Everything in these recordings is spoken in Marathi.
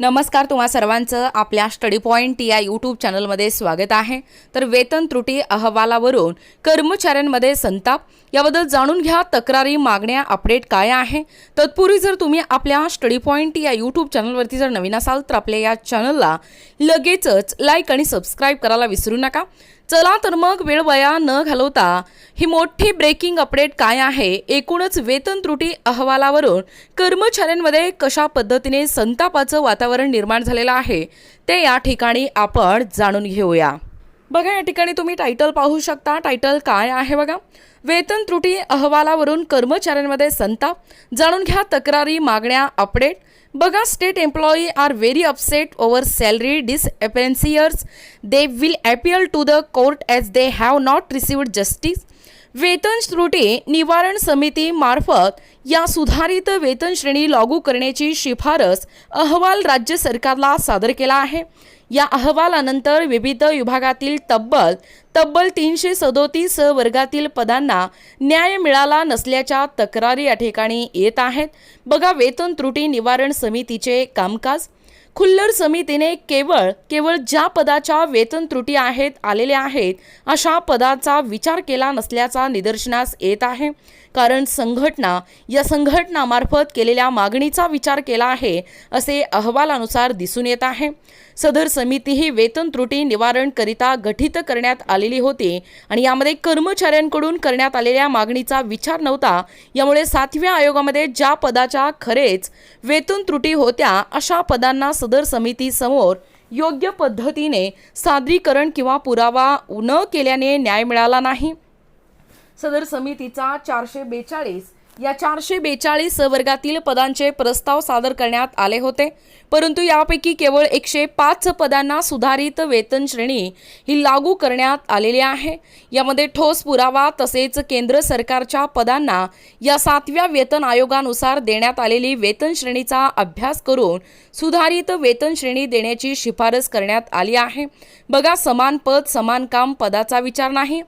नमस्कार तुम्हा सर्वांचं आपल्या स्टडी पॉईंट या यूट्यूब चॅनलमध्ये स्वागत आहे. तर वेतन त्रुटी अहवालावरून कर्मचाऱ्यांमध्ये संताप याबद्दल जाणून घ्या तक्रारी मागण्या अपडेट काय आहे? तत्पूर्वी जर तुम्ही आपल्या स्टडी पॉईंट या यूट्यूब चॅनलवरती जर नवीन असाल तर आपल्या या चॅनलला लगेचच लाईक आणि सबस्क्राईब करायला विसरू नका. चला तर मग वेळ वया न घालवता ही मोठी ब्रेकिंग अपडेट काय आहे एकूणच वेतन त्रुटी अहवालावरून कर्मचाऱ्यांमध्ये कशा पद्धतीने संतापाचं वातावरण निर्माण झालेलं आहे ते या ठिकाणी आपण जाणून घेऊया. बघा या ठिकाणी तुम्ही टायटल पाहू शकता. टायटल काय आहे बघा? वेतन त्रुटी अहवालावरून कर्मचाऱ्यांमध्ये संताप. जाणून घ्या तक्रारी मागण्या update Baga state employees are very upset over salary disappearances. They will appeal to the court as they have not received justice. वेतन त्रुटी निवारण समिती मार्फत या सुधारित वेतन श्रेणी लागू करण्याची शिफारस अहवाल राज्य सरकारला सादर केला आहे. या अहवालानंतर विविध विभागातील तब्बल तब्बल तीनशे सदोतीस वर्गातील पदांना न्याय मिळाला नसल्याच्या तक्रारी या ठिकाणी येत आहेत. बघा वेतन त्रुटी निवारण समितीचे कामकाज खुल्लर समितीने केवळ केवळ ज्या पदाच्या वेतन त्रुटी आहेत आलेल्या आहेत अशा पदाचा विचार केला नसल्याचा निदर्शनास येत आहे. कारण संघटना या संघटनामार्फत केलेल्या मागणीचा विचार केला आहे असे अहवालानुसार दिसून येत आहे. सदर समिती ही वेतन त्रुटी निवारणकरिता गठीत करण्यात आलेली होती आणि यामध्ये कर्मचाऱ्यांकडून करण्यात आलेल्या मागणीचा विचार नव्हता. यामुळे सातव्या आयोगामध्ये ज्या पदाच्या खरेच वेतन त्रुटी होत्या अशा पदांना सदर समितीसमोर योग्य पद्धतीने सादरीकरण किंवा पुरावा न केल्याने न्याय मिळाला नाही. सदर समितीचा चारशे बेचाळीस या चारशे बेचाळीस वर्गातील पदांचे प्रस्ताव सादर करण्यात आले होते. परंतु यापैकी केवळ एकशे पाच पदांना सुधारित वेतन श्रेणी ही लागू करण्यात आलेली आहे. यामध्ये ठोस पुरावा तसेच केंद्र सरकारच्या पदांना या सातव्या वेतन आयोगानुसार देण्यात आलेली वेतन श्रेणीचा अभ्यास करून सुधारित वेतन श्रेणी देण्याची शिफारस करण्यात आली आहे. बघा समान पद समान काम पदाचा विचार नाही.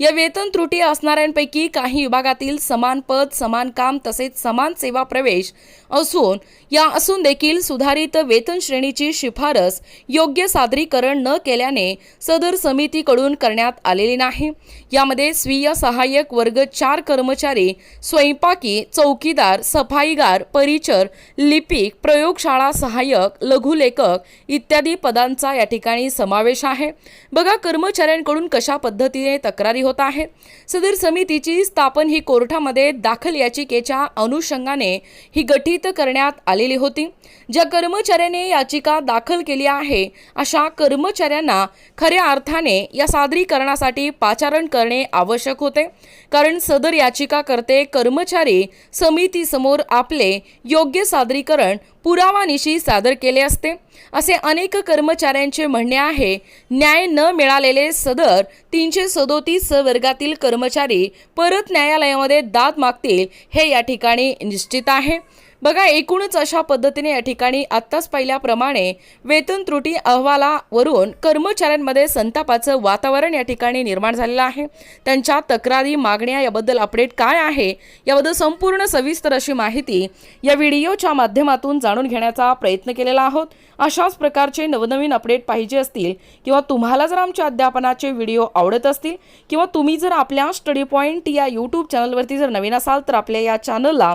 या वेतन त्रुटी असणाऱ्यांपैकी काही विभागातील समान पद समान काम तसेच समान सेवा प्रवेश असून या असून देखील सुधारित वेतन श्रेणीची शिफारस योग्य सादरीकरण न केल्याने सदर समितीकडून करण्यात आलेली नाही. यामध्ये स्वीय सहाय्यक वर्ग चार कर्मचारी स्वयंपाकी चौकीदार सफाईगार परिचर लिपिक प्रयोगशाळा सहाय्यक लघुलेखक इत्यादी पदांचा या ठिकाणी समावेश आहे. बघा कर्मचाऱ्यांकडून कशा पद्धतीने तक्रारी होत आहे. सदर समितीची स्थापन ही कोर्टामध्ये दाखल याचिकेच्या अनुषंगाने ही गठीत करण्यात आलेली होती. ज्या कर्मचाऱ्याने याचिका दाखल केली आहे अशा कर्मचाऱ्यांना खऱ्या अर्थाने या सादरीकरणासाठी पाचारण करणे आवश्यक होते. कारण सदर याचिकाकर्ते कर्मचारी समितीसमोर आपले योग्य सादरीकरण पुरावानिशी सादर केले असते. असे अनेक कर्मचाऱ्यांचे म्हणणे आहे न्याय न मिळालेले सदर तीनशे सदोतीस वर्गातील कर्मचारी परत न्यायालयामध्ये दाद मागतील हे या ठिकाणी निश्चित आहे. बघा एकूणच अशा पद्धतीने या ठिकाणी आत्ताच पाहिल्याप्रमाणे वेतन त्रुटी अहवालावरून कर्मचाऱ्यांमध्ये संतापाचं वातावरण या ठिकाणी निर्माण झालेलं आहे. त्यांच्या तक्रारी मागण्या याबद्दल अपडेट काय आहे याबद्दल संपूर्ण सविस्तर अशी माहिती या व्हिडिओच्या माध्यमातून जाणून घेण्याचा प्रयत्न केलेला आहोत. अशाच प्रकारचे नवनवीन अपडेट पाहिजे असतील किंवा तुम्हाला जर आमच्या अध्यापनाचे व्हिडिओ आवडत असतील किंवा तुम्ही जर आपल्या स्टडी पॉईंट या यूट्यूब चॅनलवरती जर नवीन असाल तर आपल्या या चॅनलला